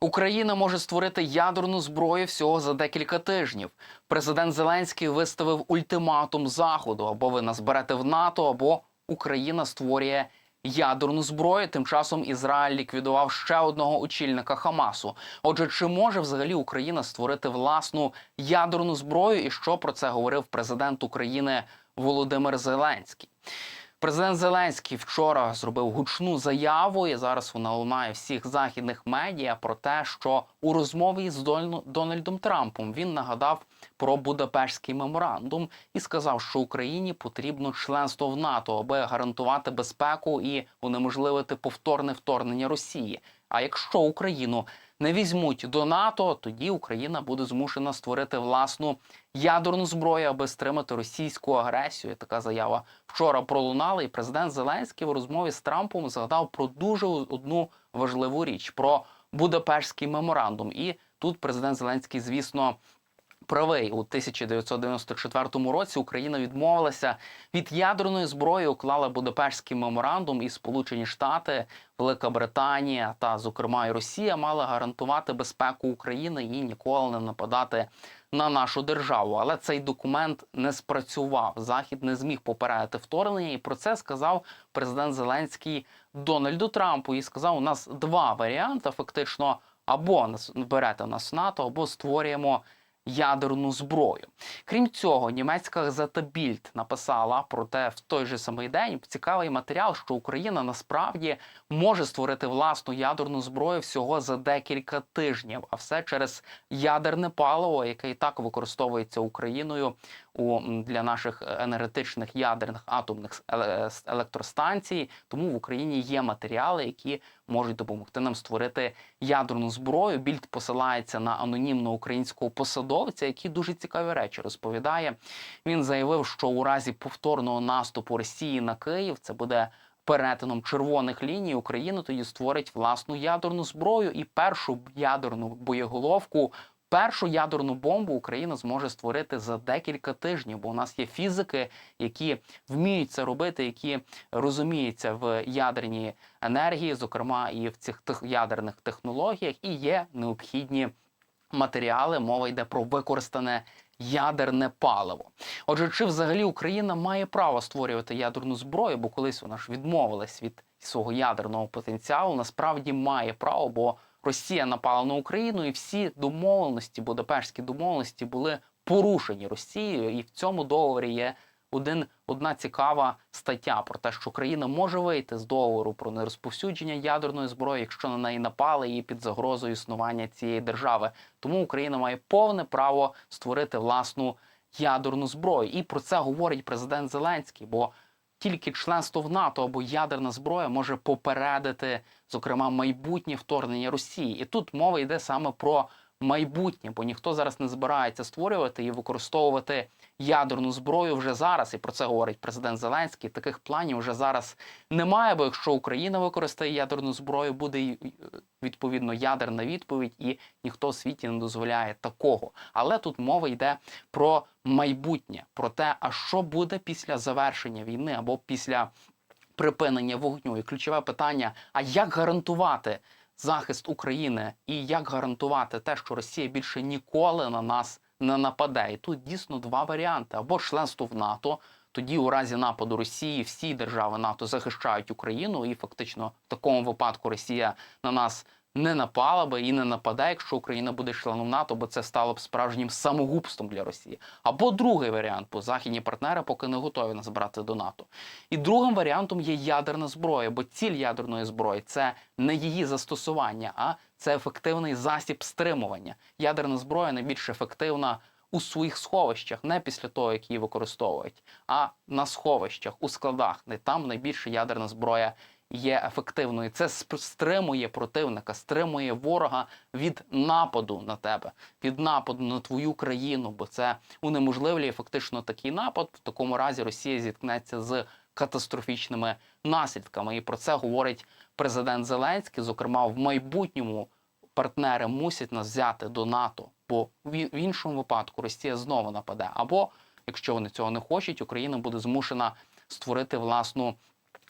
Україна може створити ядерну зброю всього за декілька тижнів. Президент Зеленський виставив ультиматум заходу: або ви нас берете в НАТО, або Україна створює ядерну зброю. Тим часом Ізраїль ліквідував ще одного очільника Хамасу. Отже, чи може взагалі Україна створити власну ядерну зброю? І що про це говорив президент України Володимир Зеленський? Президент Зеленський вчора зробив гучну заяву, і зараз вона лунає всіх західних медіа про те, що у розмові з Дональдом Трампом він нагадав про Будапештський меморандум і сказав, що Україні потрібно членство в НАТО, аби гарантувати безпеку і унеможливити повторне вторгнення Росії. А якщо Україну не візьмуть до НАТО, тоді Україна буде змушена створити власну ядерну зброю, аби стримати російську агресію. Така заява вчора пролунала, і президент Зеленський в розмові з Трампом згадав про дуже одну важливу річ про Будапештський меморандум. І тут президент Зеленський, звісно. Правий у 1994 році Україна відмовилася від ядерної зброї, уклала Будапештський меморандум, і Сполучені Штати, Велика Британія та, зокрема, і Росія мали гарантувати безпеку України і ніколи не нападати на нашу державу. Але цей документ не спрацював. Захід не зміг попередити вторгнення, і про це сказав президент Зеленський Дональду Трампу. І сказав: у нас два варіанти: фактично, або берете нас НАТО, або створюємо ядерну зброю. Крім цього, німецька газета Більд написала про те в той же самий день цікавий матеріал, що Україна насправді може створити власну ядерну зброю всього за декілька тижнів, а все через ядерне паливо, яке і так використовується Україною у для наших енергетичних ядерних атомних електростанцій. Тому в Україні є матеріали, які можуть допомогти нам створити ядерну зброю. Більд посилається на анонімного українського посадовця, який дуже цікаві речі розповідає. Він заявив, що у разі повторного наступу Росії на Київ це буде. Перетином червоних ліній Україна тоді створить власну ядерну зброю і першу ядерну боєголовку, першу ядерну бомбу Україна зможе створити за декілька тижнів. Бо у нас є фізики, які вміють це робити, які розуміються в ядерній енергії, зокрема і в цих ядерних технологіях, і є необхідні матеріали. Мова йде про використане ядерне паливо. Отже, чи взагалі Україна має право створювати ядерну зброю? Бо колись вона ж відмовилась від свого ядерного потенціалу. Насправді має право, бо Росія напала на Україну, і всі домовленості, Будапештські домовленості були порушені Росією, і в цьому договорі є один одна цікава стаття про те, що Україна може вийти з договору про нерозповсюдження ядерної зброї, якщо на неї напали і під загрозою існування цієї держави. Тому Україна має повне право створити власну ядерну зброю. І про це говорить президент Зеленський. Бо тільки членство в НАТО або ядерна зброя може попередити, зокрема, майбутнє вторгнення Росії. І тут мова йде саме про майбутнє, бо ніхто зараз не збирається створювати і використовувати ядерну зброю вже зараз. І про це говорить президент Зеленський. Таких планів вже зараз немає. Бо якщо Україна використає ядерну зброю, буде відповідно ядерна відповідь, і ніхто в світі не дозволяє такого. Але тут мова йде про майбутнє, про те, а що буде після завершення війни або після припинення вогню. І ключове питання: а як гарантувати захист України і як гарантувати те, що Росія більше ніколи на нас не нападе? І тут дійсно два варіанти: або членство в НАТО. Тоді, у разі нападу Росії, всі держави НАТО захищають Україну, і фактично в такому випадку Росія на нас не напала би і не нападе, якщо Україна буде членом НАТО, бо це стало б справжнім самогубством для Росії. Або другий варіант, бо західні партнери поки не готові нас брати до НАТО. І другим варіантом є ядерна зброя, бо ціль ядерної зброї це не її застосування, а це ефективний засіб стримування. Ядерна зброя найбільш ефективна у своїх сховищах, не після того, як її використовують, а на сховищах, у складах, де там найбільше ядерна зброя є ефективною. Це стримує противника, стримує ворога від нападу на тебе, від нападу на твою країну, бо це унеможливлює фактично такий напад. В такому разі Росія зіткнеться з катастрофічними наслідками. І про це говорить президент Зеленський. Зокрема, в майбутньому партнери мусять нас взяти до НАТО, бо в іншому випадку Росія знову нападе. Або якщо вони цього не хочуть, Україна буде змушена створити власну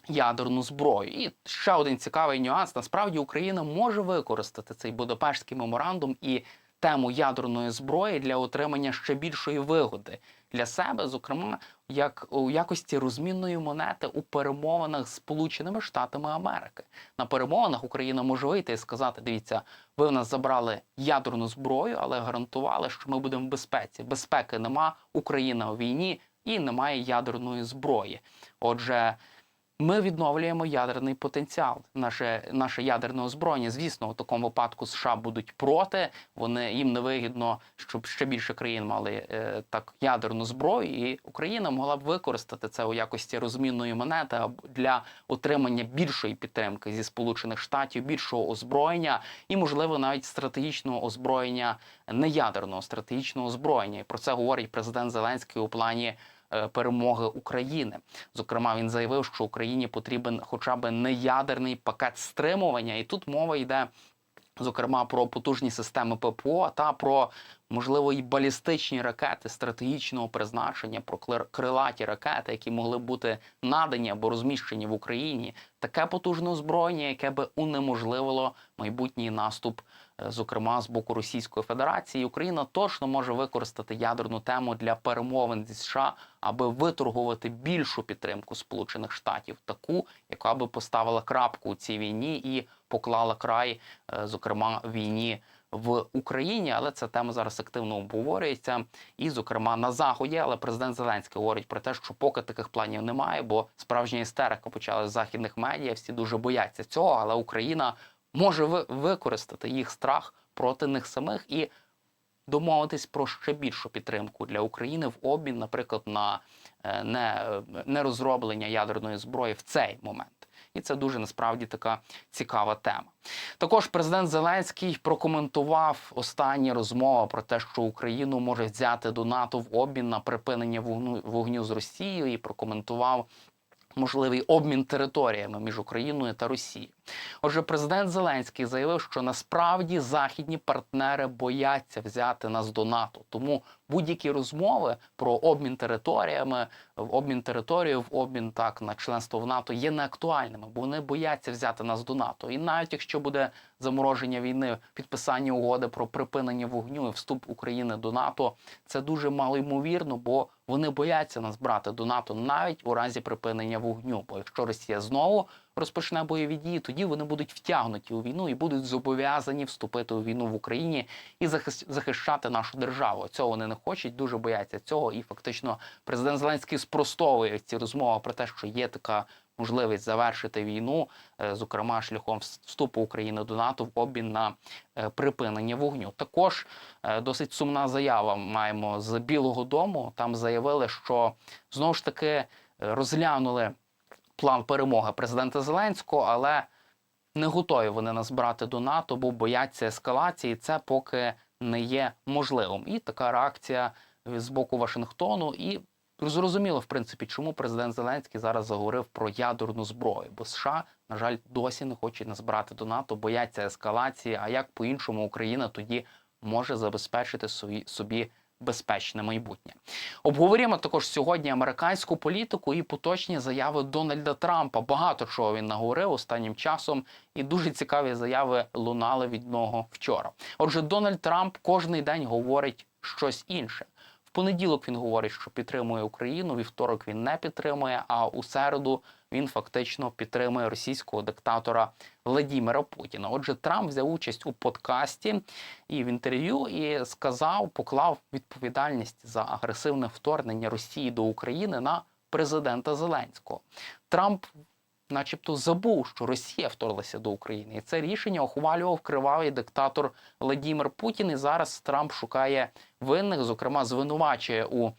ядерну зброю. І ще один цікавий нюанс: насправді Україна може використати цей Будапештський меморандум і тему ядерної зброї для отримання ще більшої вигоди для себе, зокрема, як у якості розмінної монети у перемовинах з Сполученими Штатами Америки. На перемовинах Україна може вийти і сказати: дивіться, ви в нас забрали ядерну зброю, але гарантували, що ми будемо в безпеці. Безпеки нема, Україна у війні і немає ядерної зброї. Отже. Ми відновлюємо ядерний потенціал. Наше наше ядерне озброєння. Звісно, у такому випадку США будуть проти. Вони їм не вигідно, щоб ще більше країн мали е, так ядерну зброю, і Україна могла б використати це у якості розмінної монети для отримання більшої підтримки зі Сполучених Штатів, більшого озброєння і, можливо, навіть стратегічного озброєння, не ядерного стратегічного озброєння. І про це говорить президент Зеленський у плані перемоги України. Зокрема, він заявив, що Україні потрібен хоча б не ядерний пакет стримування, і тут мова йде. Зокрема, про потужні системи ППО та про можливо і балістичні ракети стратегічного призначення, про крилаті ракети, які могли бути надані або розміщені в Україні. Таке потужне озброєння, яке би унеможливило майбутній наступ, е, зокрема з боку Російської Федерації. Україна точно може використати ядерну тему для перемовин зі США, аби виторгувати більшу підтримку Сполучених Штатів, таку, яка би поставила крапку у цій війні і поклала край, е, зокрема, війні в Україні. Але ця тема зараз активно обговорюється, і, зокрема, на заході. Але президент Зеленський говорить про те, що поки таких планів немає, бо справжня істерика почалась з західних медіа. Всі дуже бояться цього, але Україна може ви- використати їх страх проти них самих і домовитись про ще більшу підтримку для України в обмін, наприклад, на е, е, не розроблення ядерної зброї в цей момент. І це дуже насправді така цікава тема. Також президент Зеленський прокоментував останні розмови про те, що Україну може взяти до НАТО в обмін на припинення вогню, вогню з Росією, і прокоментував можливий обмін територіями між Україною та Росією. Отже, президент Зеленський заявив, що насправді західні партнери бояться взяти нас до НАТО. Тому будь-які розмови про обмін територіями, обмін територією, обмін так на членство в НАТО є неактуальними, бо вони бояться взяти нас до НАТО. І навіть якщо буде замороження війни, підписання угоди про припинення вогню і вступ України до НАТО, це дуже малоймовірно, бо вони бояться нас брати до НАТО навіть у разі припинення вогню. Бо якщо Росія знову розпочне бойові дії, тоді вони будуть втягнуті у війну і будуть зобов'язані вступити у війну в Україні і захищати нашу державу. Цього вони не хочуть, дуже бояться цього. І фактично президент Зеленський спростовує ці розмови про те, що є така можливість завершити війну, е, зокрема шляхом вступу України до НАТО в обмін на е, припинення вогню. Також е, досить сумна заява маємо з Білого Дому. Там заявили, що знову ж таки розглянули план перемоги президента Зеленського, але не готові вони нас брати до НАТО, бо бояться ескалації. Це поки не є можливим. І така реакція з боку Вашингтону. І зрозуміло, в принципі, чому президент Зеленський зараз заговорив про ядерну зброю, бо США, на жаль, досі не хочуть нас брати до НАТО, бояться ескалації. А як по-іншому Україна тоді може забезпечити собі безпечне майбутнє? Обговоримо також сьогодні американську політику і поточні заяви Дональда Трампа. Багато чого він наговорив останнім часом, і дуже цікаві заяви лунали від нього вчора. Отже, Дональд Трамп кожний день говорить щось інше. Понеділок він говорить, що підтримує Україну. Вівторок він не підтримує. А у середу він фактично підтримує російського диктатора Владімира Путіна. Отже, Трамп взяв участь у подкасті і в інтерв'ю і сказав, поклав відповідальність за агресивне вторгнення Росії до України на президента Зеленського. Трамп. Начебто забув, що Росія вторглася до України, і це рішення ухвалював кривавий диктатор Владімир Путін. І зараз Трамп шукає винних, зокрема, звинувачує у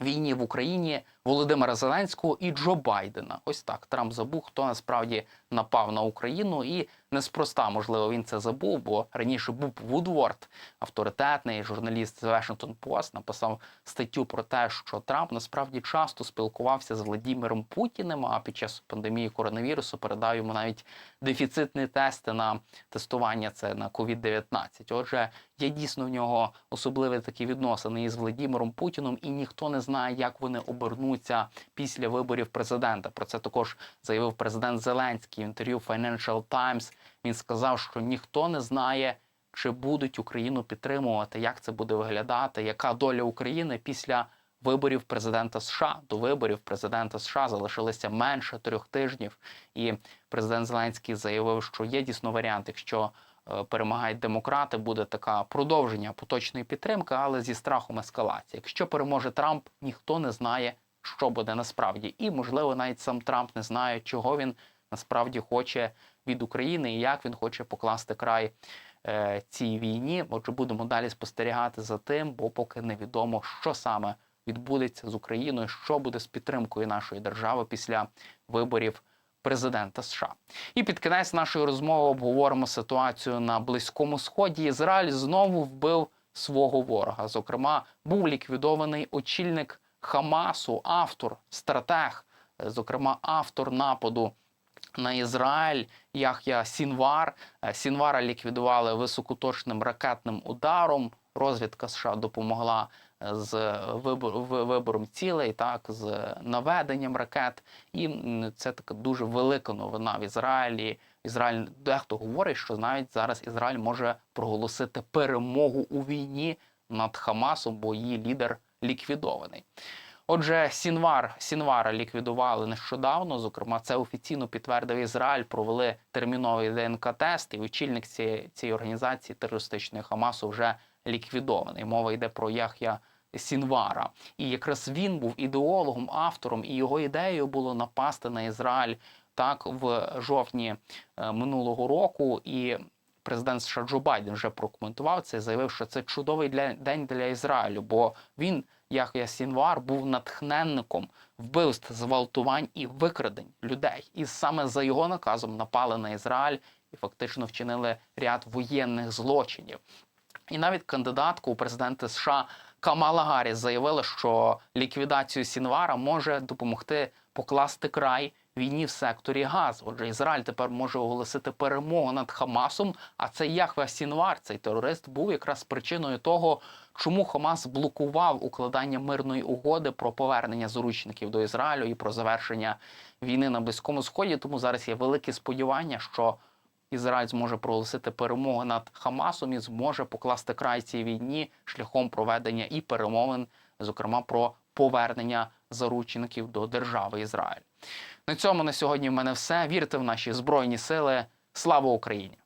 війні в Україні Володимира Зеленського і Джо Байдена. Ось так Трамп забув, хто насправді напав на Україну, і неспроста, можливо, він це забув, бо раніше був Вудворд, авторитетний журналіст з Washington Post, написав статтю про те, що Трамп насправді часто спілкувався з Владимиром Путіним. А під час пандемії коронавірусу передав йому навіть дефіцитні тести на тестування це на COVID-19. Отже, є дійсно в нього особливі такі відносини із Владимиром Путіном, і ніхто не знає, як вони обернуться відбудуться після виборів президента. Про це також заявив президент Зеленський в інтерв'ю Financial Times. Він сказав, що ніхто не знає, чи будуть Україну підтримувати, як це буде виглядати, яка доля України після виборів президента США. До виборів президента США залишилося менше трьох тижнів, і президент Зеленський заявив, що є дійсно варіант, якщо е, перемагають демократи, буде така продовження поточної підтримки, але зі страхом ескалації. Якщо переможе Трамп, ніхто не знає, що буде насправді, і можливо навіть сам Трамп не знає, чого він насправді хоче від України і як він хоче покласти край е, цій війні. Отже, будемо далі спостерігати за тим, бо поки невідомо, що саме відбудеться з Україною, що буде з підтримкою нашої держави після виборів президента США. І під кінець нашої розмови обговоримо ситуацію на Близькому Сході. Ізраїль знову вбив свого ворога. Зокрема, був ліквідований очільник Хамасу, автор, стратег, е, зокрема, автор нападу на Ізраїль Яхя Сінвар. Е, Сінвара ліквідували високоточним ракетним ударом. Розвідка США допомогла е, з вибор- вибором цілей, так з наведенням ракет. І це така дуже велика новина в Ізраїлі. Ізраїль дехто говорить, що навіть зараз Ізраїль може проголосити перемогу у війні над Хамасом, бо її лідер ліквідований. Отже, Сінвар Сінвара ліквідували нещодавно. Зокрема, це офіційно підтвердив Ізраїль. Провели терміновий ДНК-тест, і очільник цієї, цієї організації терористичної Хамасу вже ліквідований. Мова йде про Яхя Сінвара. І якраз він був ідеологом, автором, і його ідеєю було напасти на Ізраїль так в жовтні е, минулого року. І президент США Джо Байден вже прокоментував це, заявив, що це чудовий для день для Ізраїлю, бо він, Яхя Сінвар, був натхненником вбивств, зґвалтувань і викрадень людей. І саме за його наказом напали на Ізраїль і фактично вчинили ряд воєнних злочинів. І навіть кандидатка у президенти США Камала Гарріс заявила, що ліквідацію Сінвара може допомогти покласти край війні в секторі Газ. Отже, Ізраїль тепер може оголосити перемогу над Хамасом. А цей Яхве Сінвар, цей терорист, був якраз причиною того, чому Хамас блокував укладання мирної угоди про повернення заручників до Ізраїлю і про завершення війни на Близькому Сході. Тому зараз є великі сподівання, що Ізраїль зможе проголосити перемогу над Хамасом і зможе покласти край цій війні шляхом проведення і перемовин, зокрема про повернення заручників до держави Ізраїль. На цьому на сьогодні в мене все. Вірте в наші збройні сили. Слава Україні!